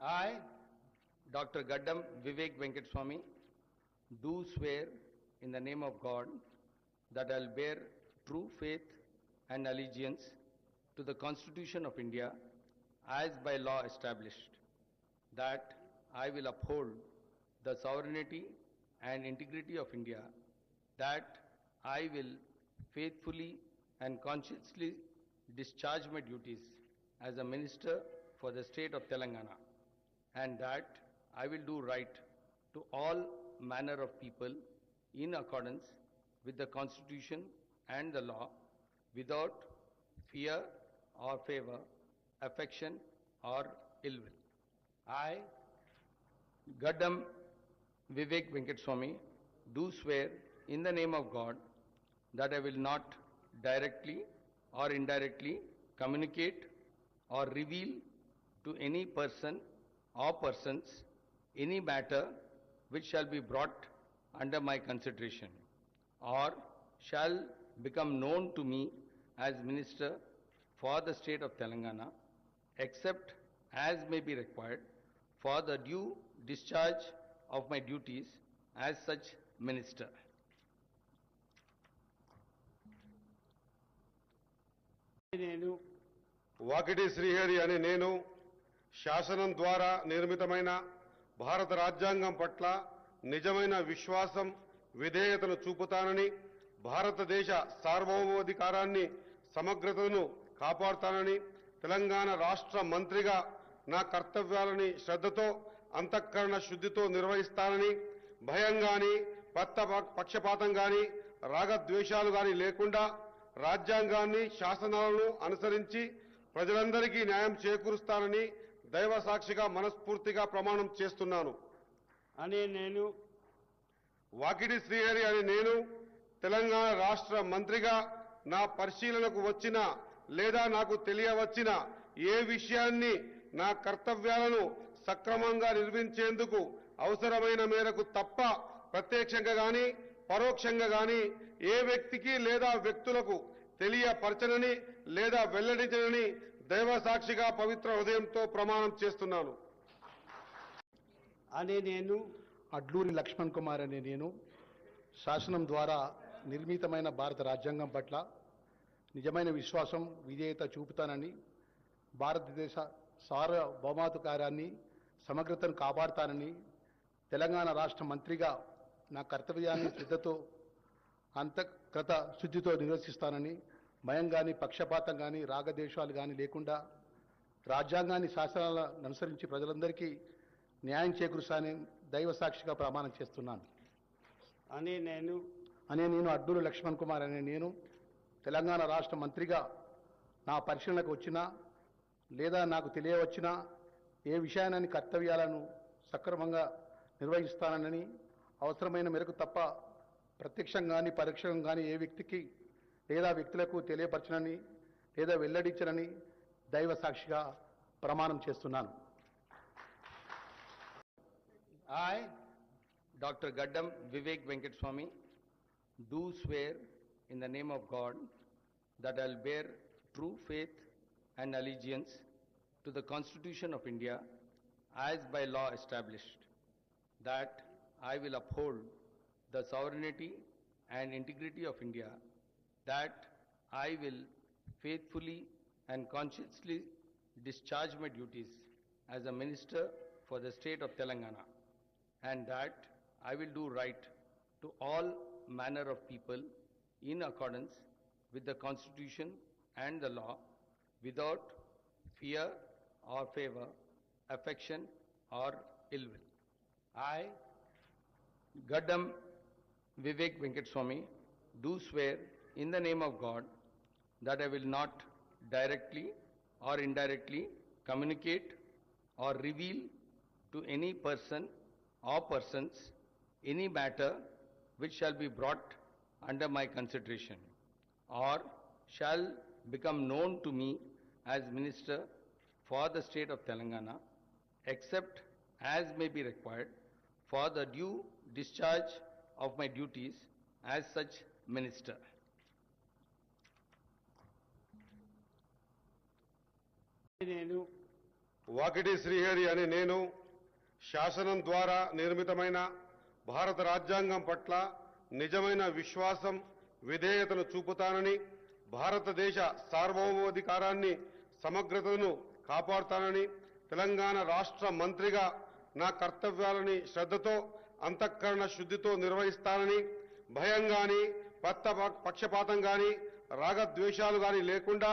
I, Dr. Gaddam Vivek Venkateswamy, do swear in the name of God that I'll bear true faith and allegiance to the Constitution of India as by law established, that I will uphold the sovereignty and integrity of India, that I will faithfully and conscientiously discharge my duties as a minister for the state of Telangana, and that I will do right to all manner of people in accordance with the Constitution and the law without fear or favor, affection or ill will. I, Gaddam Vivek Venkateswamy, do swear in the name of God that I will not directly or indirectly communicate or reveal to any person or persons any matter which shall be brought under my consideration or shall become known to me as minister for the state of Telangana except as may be required for the due discharge of my duties as such minister. నేను వాకిటి శ్రీహరి అనే నేను శాసనం ద్వారా నిర్మితమైన భారత రాజ్యాంగం పట్ల నిజమైన విశ్వాసం విధేయతను చూపుతానని భారతదేశ సార్వభౌమాధికారాన్ని సమగ్రతను కాపాడుతానని తెలంగాణ రాష్ట్ర మంత్రిగా నా కర్తవ్యాలని శ్రద్ధతో అంతఃకరణ శుద్ధితో నిర్వహిస్తానని భయం గాని పత్త పక్షపాతం గాని రాగద్వేషాలు గాని లేకుండా రాజ్యాంగాన్ని శాసనాలను అనుసరించి ప్రజలందరికీ న్యాయం చేకూరుస్తానని దైవ సాక్షిగా మనస్ఫూర్తిగా ప్రమాణం చేస్తున్నాను. అనే నేను వాకిటి శ్రీహరి అని నేను తెలంగాణ రాష్ట్ర మంత్రిగా నా పరిశీలనకు వచ్చిన లేదా నాకు తెలియవచ్చిన ఏ విషయాన్ని నా కర్తవ్యాలను సక్రమంగా నిర్వహించేందుకు అవసరమైన మేరకు తప్ప ప్రత్యక్షంగా గాని పరోక్షంగా గాని ఏ వ్యక్తికి లేదా వ్యక్తులకు తెలియపరచనని లేదా వెల్లడించనని దైవ సాక్షిగా పవిత్ర హృదయంతో ప్రమాణం చేస్తున్నాను. అనే నేను అడ్లూరి లక్ష్మణ్ కుమార్ అనే నేను శాసనం ద్వారా నిర్మితమైన భారత రాజ్యాంగం పట్ల నిజమైన విశ్వాసం విధేయత చూపుతానని భారతదేశ సార్వభౌమాధికారాన్ని సమగ్రతను కాపాడుతానని తెలంగాణ రాష్ట్ర మంత్రిగా నా కర్తవ్యాన్ని శ్రద్ధతో అంతఃకృత శుద్ధితో నిర్వసిస్తానని భయం కానీ పక్షపాతం కానీ రాగద్వేషాలు కానీ లేకుండా రాజ్యాంగాన్ని శాసనాలను అనుసరించి ప్రజలందరికీ న్యాయం చేకూరుస్తానని దైవ సాక్షిగా ప్రమాణం చేస్తున్నాను. అనే నేను అనే నేను అడ్డూరు లక్ష్మణ్ కుమార్ అనే నేను తెలంగాణ రాష్ట్ర మంత్రిగా నా పరిశీలనకు వచ్చినా లేదా నాకు తెలియవచ్చినా ఏ విషయాన్ని కర్తవ్యాలను సక్రమంగా నిర్వహిస్తానని అవసరమైన మేరకు తప్ప ప్రత్యక్షంగా కానీ పరోక్షంగా కానీ ఏ వ్యక్తికి లేదా వ్యక్తులకు తెలియపరచనని లేదా వెల్లడించనని దైవ సాక్షిగా ప్రమాణం చేస్తున్నాను I, Dr. Gaddam Vivek Venkateswamy, do swear in the name of God that I'll bear true faith and allegiance to the Constitution of India as by law established, that I will uphold the sovereignty and integrity of India, that I will faithfully and conscientiously discharge my duties as a minister for the state of Telangana, and that I will do right to all manner of people in accordance with the Constitution and the law without fear or favor, affection or ill will. I, Gaddam Vivek Venkateswamy, do swear in the name of God that I will not directly or indirectly communicate or reveal to any person or persons any matter which shall be brought under my consideration or shall become known to me as minister for the state of Telangana except as may be required for the due discharge of my duties as such minister. నేను. వాకిటి శ్రీహరి అనే నేను శాసనం ద్వారా నిర్మితమైన భారత రాజ్యాంగం పట్ల నిజమైన విశ్వాసం విధేయతను చూపుతానని భారతదేశ సార్వభౌమాధికారాన్ని సమగ్రతను కాపాడుతానని తెలంగాణ రాష్ట్ర మంత్రిగా నా కర్తవ్యాలని శ్రద్ధతో అంతఃకరణ శుద్ధితో నిర్వహిస్తానని భయం గాని పత్త పక్షపాతం గాని రాగద్వేషాలు గాని లేకుండా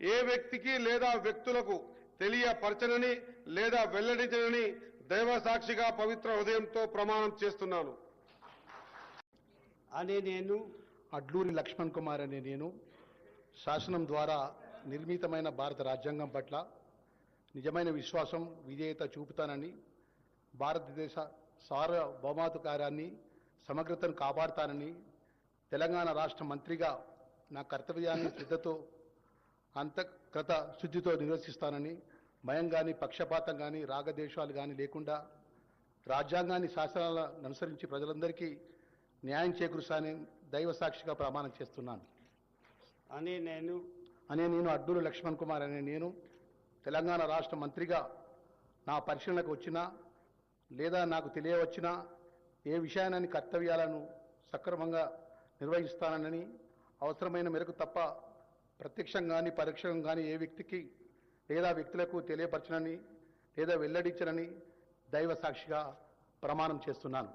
ఏ వ్యక్తికి లేదా వ్యక్తులకు తెలియపరచనని లేదా వెల్లడించనని దైవ సాక్షిగా పవిత్ర హృదయంతో ప్రమాణం చేస్తున్నాను. అనే నేను అడ్లూరి లక్ష్మణ్ కుమార్ అనే నేను శాసనం ద్వారా నిర్మితమైన భారత రాజ్యాంగం పట్ల నిజమైన విశ్వాసం విధేయత చూపుతానని భారతదేశ సార్వభౌమాధికారాన్ని సమగ్రతను కాపాడుతానని తెలంగాణ రాష్ట్ర మంత్రిగా నా కర్తవ్యాన్ని శ్రద్ధతో అంతఃకృత శుద్ధితో నిర్వహిస్తానని భయం కానీ పక్షపాతం కానీ రాగదేశాలు కానీ లేకుండా రాజ్యాంగాన్ని శాసనాలను అనుసరించి ప్రజలందరికీ న్యాయం చేకూరుస్తానని దైవ సాక్షిగా ప్రమాణం చేస్తున్నాను. అని నేను అనే నేను అడ్డూరు లక్ష్మణ్ కుమార్ అనే నేను తెలంగాణ రాష్ట్ర మంత్రిగా నా పరిశీలనకు వచ్చినా లేదా నాకు తెలియవచ్చినా ఏ విషయాన్ని కర్తవ్యాలను సక్రమంగా నిర్వహిస్తానని అవసరమైన మేరకు తప్ప ప్రత్యక్షం కానీ పరోక్షం కానీ ఏ వ్యక్తికి లేదా వ్యక్తులకు తెలియపరచనని లేదా వెల్లడించనని దైవ సాక్షిగా ప్రమాణం చేస్తున్నాను.